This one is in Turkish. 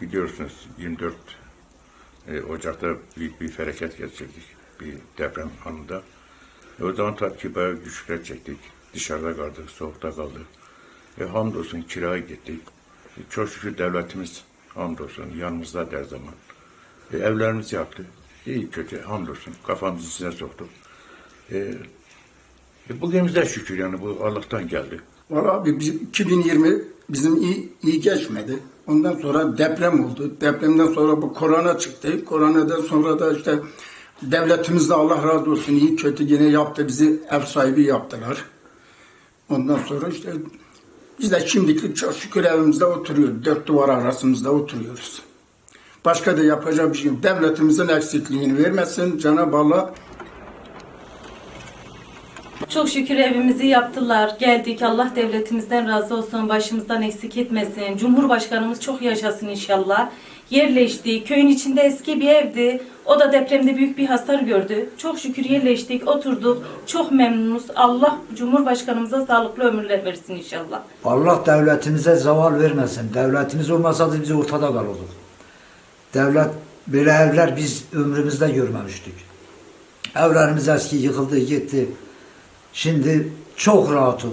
Biliyorsunuz 24 e, Ocak'ta büyük bir felaket geçirdik. Bir deprem anında. E, o zaman tabii ki bayağı güçler çektik. Dışarıda kaldık, soğukta kaldık. E, hamdolsun kiraya gittik. E, çok şükür devletimiz hamdolsun yanımızda her zaman. E, evlerimizi yaptı. İyi kötü hamdolsun kafamızı içine soktuk. E, e, bugünümüzde şükür yani bu Allah'tan geldi. Valla abi bizim 2020 bizim iyi, iyi geçmedi. Ondan sonra deprem oldu. Depremden sonra bu korona çıktı. Koronadan sonra da işte devletimiz de Allah razı olsun iyi kötü yine yaptı. Bizi ev sahibi yaptılar. Ondan sonra işte biz de şimdilik çok şükür evimizde oturuyoruz. Dört duvar arasımızda oturuyoruz. Başka da yapacak bir şey. Devletimizin eksikliğini vermesin. Cenab-ı Allah Çok şükür evimizi yaptılar. Geldik. Allah devletimizden razı olsun. Başımızdan eksik etmesin. Cumhurbaşkanımız çok yaşasın inşallah. Yerleştik. Köyün içinde eski bir evdi. O da depremde büyük bir hasar gördü. Çok şükür yerleştik, oturduk. Çok memnunuz. Allah Cumhurbaşkanımıza sağlıklı ömürler versin inşallah. Allah devletimize zaval vermesin. Devletimiz olmasaydı biz ortada kalırdık. Devlet böyle evler biz ömrümüzde görmemiştik. Evlerimiz eski yıkıldı gitti. Şimdi çok rahatız.